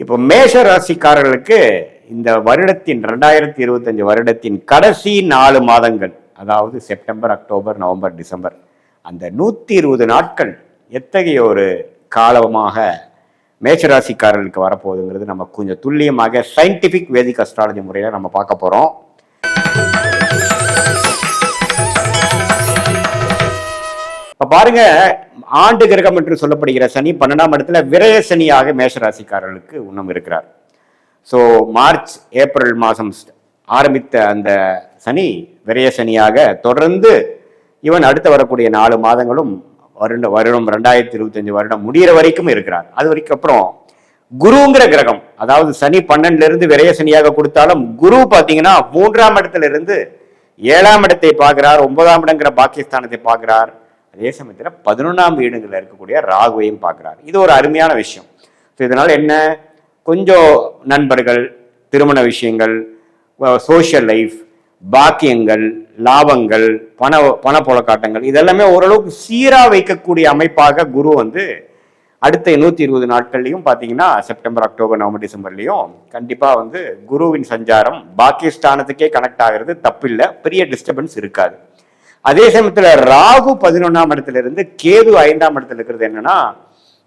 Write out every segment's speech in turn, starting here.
இப்போ மேஷ ராசிக்காரர்களுக்கு இந்த வருடத்தின் ரெண்டாயிரத்தி இருபத்தஞ்சு வருடத்தின் கடைசி நாலு மாதங்கள் அதாவது செப்டம்பர் அக்டோபர் நவம்பர் டிசம்பர் அந்த நூற்றி இருபது நாட்கள் எத்தகைய ஒரு காலமாக மேஷராசிக்காரர்களுக்கு வரப்போகுதுங்கிறது நம்ம கொஞ்சம் துல்லியமாக சயின்டிஃபிக் வேதிக் அஸ்ட்ராலஜி முறையில் நம்ம பார்க்க போகிறோம் இப்போ பாருங்க ஆண்டு கிரகம் என்று சொல்லப்படுகிற சனி பன்னெண்டாம் இடத்துல விரய சனியாக மேஷராசிக்காரர்களுக்கு உண்ணம் இருக்கிறார். ஸோ மார்ச் ஏப்ரல் மாதம் ஆரம்பித்த அந்த சனி விரய சனியாக தொடர்ந்து இவன் அடுத்து வரக்கூடிய நாலு மாதங்களும் வருட வருடம் ரெண்டாயிரத்தி இருபத்தஞ்சு வருடம் முடிகிற வரைக்கும் இருக்கிறார். அது வரைக்கும் அப்புறம் குருங்கிற கிரகம் அதாவது சனி பன்னெண்டுல இருந்து விரய சனியாக கொடுத்தாலும் குரு பார்த்தீங்கன்னா மூன்றாம் இடத்துல இருந்து ஏழாம் இடத்தை பார்க்கிறார் ஒன்பதாம் இடங்கிற பாக்கியஸ்தானத்தை பார்க்கிறார். அதே சமயத்தில் பதினொன்றாம் வீடுங்களில் இருக்கக்கூடிய ராகுவையும் பார்க்குறாரு. இது ஒரு அருமையான விஷயம். ஸோ இதனால் என்ன? கொஞ்சம் நண்பர்கள் திருமண விஷயங்கள் சோஷியல் லைஃப் பாக்கியங்கள் லாபங்கள் பண பணப்புழக்காட்டங்கள் இதெல்லாமே ஓரளவுக்கு சீராக வைக்கக்கூடிய அமைப்பாக குரு வந்து அடுத்த நூற்றி இருபது நாட்கள்லையும் பார்த்தீங்கன்னா செப்டம்பர் அக்டோபர் நவம்பர் டிசம்பர்லையும் கண்டிப்பாக வந்து குருவின் சஞ்சாரம் பாக்கியஸ்தானத்துக்கே கனெக்ட் ஆகிறது தப்பில்லை. பெரிய டிஸ்டர்பன்ஸ் இருக்காது. அதே சமயத்தில் ராகு பதினொன்றாம் இடத்துல இருந்து கேது ஐந்தாம் இடத்துல இருக்கிறது என்னன்னா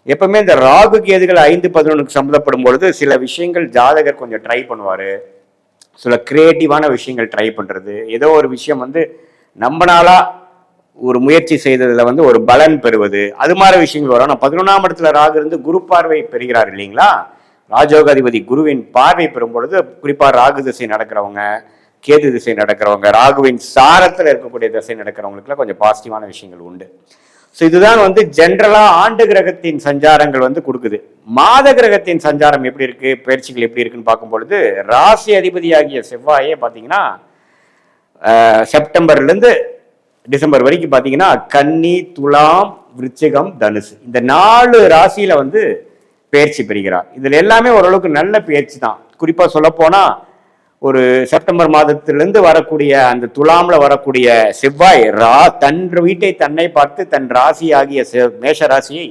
எப்பவுமே இந்த ராகு கேதுகள் ஐந்து பதினொன்றுக்கு சம்மந்தப்படும் பொழுது சில விஷயங்கள் ஜாதகர் கொஞ்சம் ட்ரை பண்ணுவார். சில கிரியேட்டிவான விஷயங்கள் ட்ரை பண்ணுறது ஏதோ ஒரு விஷயம் வந்து நம்மளால ஒரு முயற்சி செய்ததுல வந்து ஒரு பலன் பெறுவது. அது மாதிரி விஷயங்கள் வரும். ஆனால் பதினொன்றாம் இடத்துல ராகு இருந்து குரு பார்வை பெறுகிறார் இல்லைங்களா? ராஜோகாதிபதி குருவின் பார்வை பெறும் பொழுது குறிப்பாக ராகு திசை நடக்கிறவங்க கேது திசை நடக்கிறவங்க ராகுவின் சாரத்தில் இருக்கக்கூடிய திசை நடக்கிறவங்களுக்குலாம் கொஞ்சம் பாசிட்டிவான விஷயங்கள் உண்டு. ஸோ இதுதான் வந்து ஜென்ரலா ஆண்டு கிரகத்தின் சஞ்சாரங்கள் வந்து கொடுக்குது. மாத கிரகத்தின் சஞ்சாரம் எப்படி இருக்கு பயிற்சிகள் எப்படி இருக்குன்னு பார்க்கும் பொழுது ராசி அதிபதியாகிய செவ்வாயே பார்த்தீங்கன்னா செப்டம்பர்லேருந்து டிசம்பர் வரைக்கும் பார்த்தீங்கன்னா கன்னி துலாம் விருச்சிகம் தனுசு. இந்த நாலு ராசியில வந்து பயிற்சி பெறுகிறார். இதில் எல்லாமே ஓரளவுக்கு நல்ல பயிற்சி தான். குறிப்பாக சொல்லப்போனால் ஒரு செப்டம்பர் மாதத்திலிருந்து வரக்கூடிய அந்த துலாம்ல வரக்கூடிய செவ்வாய் ரா தன் வீட்டை தன்னை பார்த்து தன் ராசி ஆகிய செ- மேஷ ராசியை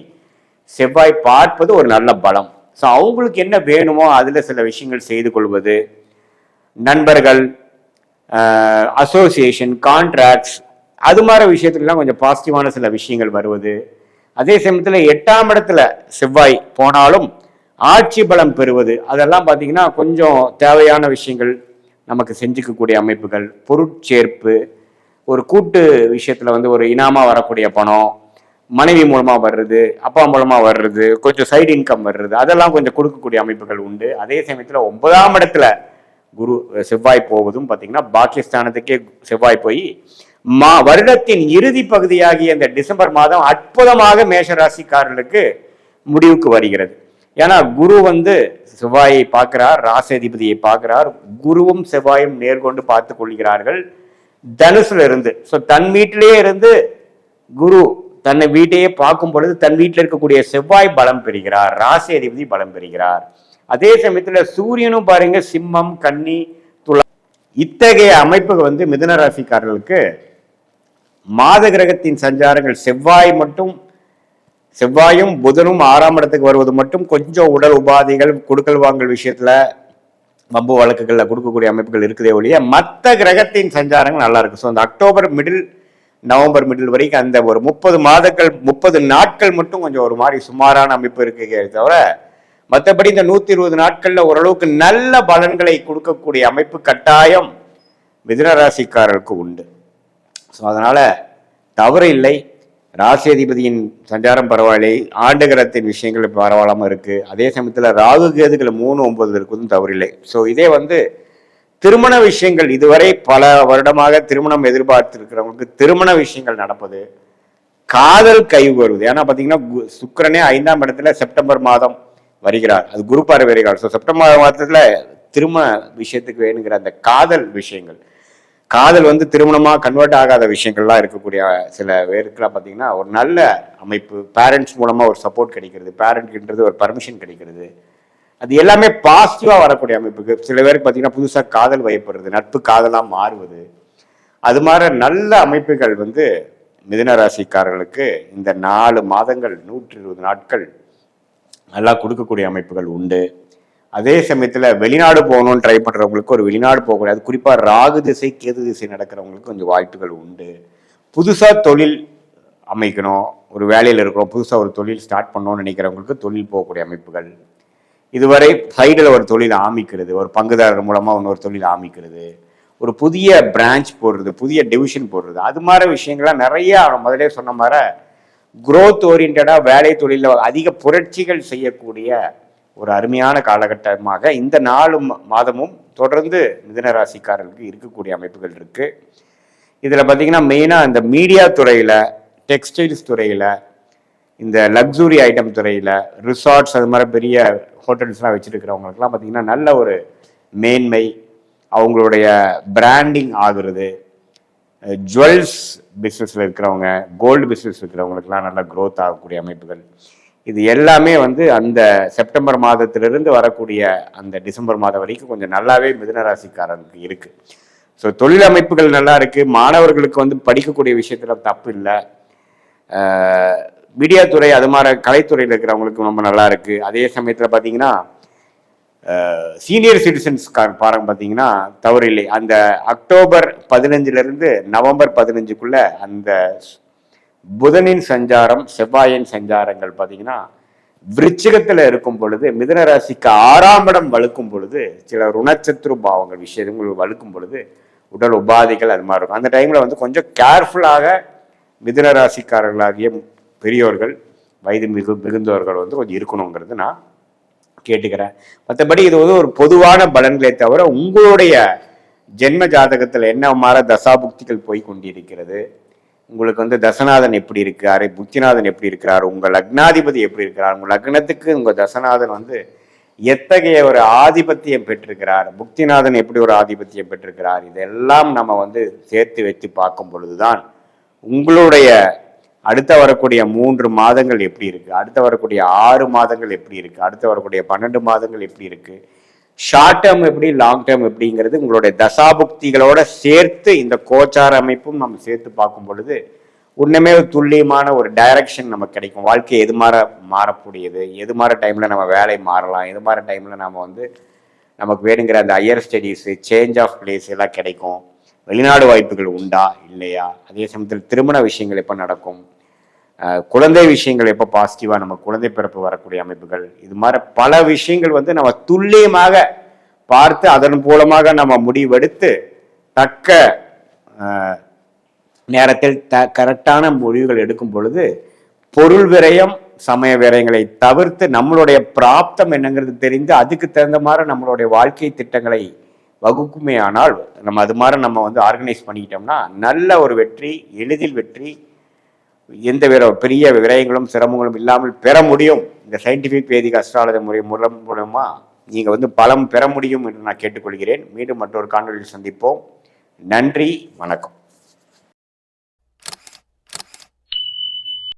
செவ்வாய் பார்ப்பது ஒரு நல்ல பலம். ஸோ அவங்களுக்கு என்ன வேணுமோ அதில் சில விஷயங்கள் செய்து கொள்வது. நண்பர்கள் அசோசியேஷன் கான்ட்ராக்ட்ஸ் அது மாதிரி விஷயத்துலலாம் கொஞ்சம் பாசிட்டிவான சில விஷயங்கள் வருவது. அதே சமயத்தில் எட்டாம் இடத்துல செவ்வாய் போனாலும் ஆட்சி பலம் பெறுவது. அதெல்லாம் பார்த்தீங்கன்னா கொஞ்சம் தேவையான விஷயங்கள் நமக்கு செஞ்சுக்கக்கூடிய அமைப்புகள். பொருட்சேர்ப்பு ஒரு கூட்டு விஷயத்தில் வந்து ஒரு இனாமா வரக்கூடிய பணம் மனைவி மூலமா வர்றது அப்பா மூலமா வர்றது கொஞ்சம் சைடு இன்கம் வர்றது அதெல்லாம் கொஞ்சம் கொடுக்கக்கூடிய அமைப்புகள் உண்டு. அதே சமயத்தில் ஒன்பதாம் இடத்துல குரு செவ்வாய் போவதும் பார்த்தீங்கன்னா பாகிஸ்தானத்துக்கே செவ்வாய் போய் மா வருடத்தின் இறுதி பகுதியாகிய இந்த டிசம்பர் மாதம் அற்புதமாக மேஷராசிக்காரர்களுக்கு முடிவுக்கு வருகிறது. ஏன்னா குரு வந்து செவ்வாயை பார்க்கிறார் ராசாதிபதியை பார்க்கிறார். குருவும் செவ்வாயும் நேர்கொண்டு பார்த்து கொள்கிறார்கள். தனுசுல இருந்து ஸோ தன் வீட்டிலேயே இருந்து குரு தன்னை வீட்டையே பார்க்கும் பொழுது தன் வீட்டில் இருக்கக்கூடிய செவ்வாய் பலம் பெறுகிறார் ராசி அதிபதி பலம் பெறுகிறார். அதே சமயத்தில் சூரியனும் பாருங்க சிம்மம் கன்னி துளா இத்தகைய அமைப்புகள் வந்து மிதுன ராசிக்காரர்களுக்கு மாத கிரகத்தின் சஞ்சாரங்கள் செவ்வாய் மட்டும் செவ்வாயும் புதனும் ஆறாம் இடத்துக்கு வருவது மட்டும் கொஞ்சம் உடல் உபாதைகள் கொடுக்கல் வாங்கல் விஷயத்துல வம்பு வழக்குகளில் கொடுக்கக்கூடிய அமைப்புகள் இருக்குதே ஒழிய மற்ற கிரகத்தின் சஞ்சாரங்கள் நல்லா இருக்கும் ஸோ அந்த அக்டோபர் மிடில் நவம்பர் மிடில் வரைக்கும் அந்த ஒரு முப்பது மாதங்கள் முப்பது நாட்கள் மட்டும் கொஞ்சம் ஒரு மாதிரி சுமாரான அமைப்பு இருக்கே தவிர மற்றபடி இந்த நூற்றி இருபது நாட்களில் ஓரளவுக்கு நல்ல பலன்களை கொடுக்கக்கூடிய அமைப்பு கட்டாயம் மிதுன ராசிக்காரர்களுக்கு உண்டு. ஸோ அதனால் தவறு இல்லை. ராசி அதிபதியின் சஞ்சாரம் பரவாயில்லை. ஆண்டு கிரகத்தின் விஷயங்கள் பரவாயில்லாமல் இருக்குது அதே சமயத்தில் ராகு கேதுகள் மூணு ஒன்பது இருக்குதும் தவறில்லை. ஸோ இதே வந்து திருமண விஷயங்கள் இதுவரை பல வருடமாக திருமணம் எதிர்பார்த்திருக்கிறவங்களுக்கு திருமண விஷயங்கள் நடப்பது காதல் கைவு வருவது ஏன்னா பார்த்தீங்கன்னா கு- ஐந்தாம் இடத்துல செப்டம்பர் மாதம் வருகிறார். அது குரு பார்வை வருகிறார் ஸோ செப்டம்பர் மாதத்தில் திருமண விஷயத்துக்கு வேணுங்கிற அந்த காதல் விஷயங்கள் காதல் வந்து திருமணமாக கன்வெர்ட் ஆகாத விஷயங்கள்லாம் இருக்கக்கூடிய சில பேருக்குலாம் பார்த்தீங்கன்னா ஒரு நல்ல அமைப்பு பேரண்ட்ஸ் மூலமாக ஒரு சப்போர்ட் கிடைக்கிறது பேரண்ட்ன்றது ஒரு பர்மிஷன் கிடைக்கிறது. அது எல்லாமே பாசிட்டிவாக வரக்கூடிய அமைப்புக்கு. சில பேருக்கு பார்த்தீங்கன்னா புதுசாக காதல் வயப்படுறது நட்பு காதலாக மாறுவது. அது மாதிரி நல்ல அமைப்புகள் வந்து மிதுன ராசிக்காரர்களுக்கு இந்த நாலு மாதங்கள் நூற்றி இருபது நாட்கள் நல்லா கொடுக்கக்கூடிய அமைப்புகள் உண்டு. அதே சமயத்தில் வெளிநாடு போகணும்னு ட்ரை பண்ணுறவங்களுக்கு ஒரு வெளிநாடு போகக்கூடாது குறிப்பாக ராகு திசை கேது திசை நடக்கிறவங்களுக்கு கொஞ்சம் வாய்ப்புகள் உண்டு. புதுசாக தொழில் அமைக்கணும். ஒரு வேலையில் இருக்கிறோம் புதுசாக ஒரு தொழில் ஸ்டார்ட் பண்ணணும்னு நினைக்கிறவங்களுக்கு தொழில் போகக்கூடிய அமைப்புகள். இதுவரை சைடில் ஒரு தொழில் ஆமிக்கிறது ஒரு பங்குதாரர் மூலமாக இன்னொரு தொழில் ஆமிக்கிறது ஒரு புதிய பிரான்ச் போடுறது புதிய டிவிஷன் போடுறது. அது மாதிரி விஷயங்கள்லாம் நிறைய முதலே சொன்ன மாதிரி குரோத் ஓரியன்டாக வேலை தொழிலில் அதிக புரட்சிகள் செய்யக்கூடிய ஒரு அருமையான காலகட்டமாக இந்த நாலு மாதமும் தொடர்ந்து மிதன ராசிக்காரர்களுக்கு இருக்கக்கூடிய அமைப்புகள் இருக்கு. இதில் பார்த்தீங்கன்னா மெயினாக இந்த மீடியா துறையில் டெக்ஸ்டைல்ஸ் துறையில் இந்த லக்ஸுரி ஐட்டம் துறையில் ரிசார்ட்ஸ் அது மாதிரி பெரிய ஹோட்டல்ஸ்லாம் வச்சுருக்கிறவங்களுக்குலாம் பார்த்தீங்கன்னா நல்ல ஒரு மேன்மை அவங்களுடைய பிராண்டிங் ஆகுறது ஜுவல்ஸ் பிஸ்னஸில் இருக்கிறவங்க கோல்டு பிஸ்னஸ் இருக்கிறவங்களுக்குலாம் நல்ல க்ரோத் ஆகக்கூடிய அமைப்புகள். இது எல்லாமே வந்து அந்த செப்டம்பர் மாதத்திலிருந்து வரக்கூடிய அந்த டிசம்பர் மாதம் வரைக்கும் கொஞ்சம் நல்லாவே மிதனராசிக்காரனுக்கு இருக்குது இருக்கு. ஸோ தொழில் அமைப்புகள் நல்லா இருக்கு. மாணவர்களுக்கு வந்து படிக்கக்கூடிய விஷயத்துல தப்பு இல்லை. மீடியா துறை அது மாதிரி கலைத்துறையில் இருக்கிறவங்களுக்கு ரொம்ப நல்லா இருக்கு. அதே சமயத்தில் பார்த்தீங்கன்னா சீனியர் சிட்டிசன்ஸ் பாருங்க பார்த்தீங்கன்னா தவறில்லை அந்த அக்டோபர் பதினஞ்சுலேருந்து நவம்பர் பதினஞ்சுக்குள்ள அந்த புதனின் சஞ்சாரம் செவ்வாயின் சஞ்சாரங்கள் பார்த்தீங்கன்னா விருச்சிகத்தில் இருக்கும் பொழுது மிதுன ராசிக்கு ஆறாம் இடம் வலுக்கும் பொழுது சில ருணச்சத்ரு பாவங்கள் விஷயங்கள் வலுக்கும் பொழுது உடல் உபாதைகள் அது மாதிரி இருக்கும். அந்த டைமில் வந்து கொஞ்சம் கேர்ஃபுல்லாக மிதுன ராசிக்காரர்களாகிய பெரியோர்கள் வயது மிகு மிகுந்தவர்கள் வந்து கொஞ்சம் இருக்கணுங்கிறது நான் கேட்டுக்கிறேன். மற்றபடி இது வந்து ஒரு பொதுவான பலன்களை தவிர உங்களுடைய ஜென்ம ஜாதகத்தில் என்ன மாற தசாபுக்திகள் போய் கொண்டிருக்கிறது? உங்களுக்கு வந்து தசநாதன் எப்படி இருக்காரு புத்திநாதன் எப்படி இருக்கிறார்? உங்கள் லக்னாதிபதி எப்படி இருக்கிறார்? உங்கள் லக்னத்துக்கு உங்கள் தசநாதன் வந்து எத்தகைய ஒரு ஆதிபத்தியம் பெற்றிருக்கிறார்? புக்திநாதன் எப்படி ஒரு ஆதிபத்தியம் பெற்றிருக்கிறார்? இதெல்லாம் நம்ம வந்து சேர்த்து வைத்து பார்க்கும் பொழுதுதான் உங்களுடைய அடுத்த வரக்கூடிய மூன்று மாதங்கள் எப்படி இருக்குது அடுத்த வரக்கூடிய ஆறு மாதங்கள் எப்படி இருக்குது அடுத்த வரக்கூடிய பன்னெண்டு மாதங்கள் எப்படி இருக்குது ஷார்ட் டேர்ம் எப்படி லாங் டேர்ம் எப்படிங்கிறது உங்களுடைய தசாபுக்திகளோட சேர்த்து இந்த கோச்சார அமைப்பும் நம்ம சேர்த்து பார்க்கும் பொழுது உண்மையுமே ஒரு துல்லியமான ஒரு டைரக்ஷன் நமக்கு கிடைக்கும். வாழ்க்கை எது மாற மாறக்கூடியது? எது மாதிரி டைமில் நம்ம வேலை மாறலாம்? எது மாதிரி டைமில் நம்ம வந்து நமக்கு வேணுங்கிற அந்த higher studies change of place எல்லாம் கிடைக்கும். வெளிநாடு வாய்ப்புகள் உண்டா? இல்லையா? அதே சமயத்தில் திருமண விஷயங்கள் எப்போ நடக்கும்? குழந்தை விஷயங்கள் எப்போ பாசிட்டிவாக நம்ம குழந்தை பிறப்பு வரக்கூடிய அமைப்புகள் இது மாதிரி பல விஷயங்கள் வந்து நம்ம துல்லியமாக பார்த்து அதன் மூலமாக நம்ம முடிவெடுத்து தக்க நேரத்தில் த கரெக்டான முடிவுகள் எடுக்கும் பொழுது பொருள் விரயம் சமய விரயங்களை தவிர்த்து நம்மளுடைய பிராப்தம் என்னங்கிறது தெரிந்து அதுக்கு தகுந்த மாதிரி நம்மளுடைய வாழ்க்கை திட்டங்களை வகுக்குமே ஆனால் நம்ம அது மாதிரி நம்ம வந்து ஆர்கனைஸ் பண்ணிக்கிட்டோம்னா நல்ல ஒரு வெற்றி எளிதில் வெற்றி எந்த வித பெரிய விரயங்களும் சிரமங்களும் இல்லாமல் பெற முடியும். இந்த சயின்டிஃபிக் வேதிக் அஸ்ட்ராலஜி முறை மூலம் மூலமாக நீங்கள் வந்து பலம் பெற முடியும் என்று நான் கேட்டுக்கொள்கிறேன். மீண்டும் மற்றொரு காணொலியில் சந்திப்போம். நன்றி வணக்கம்.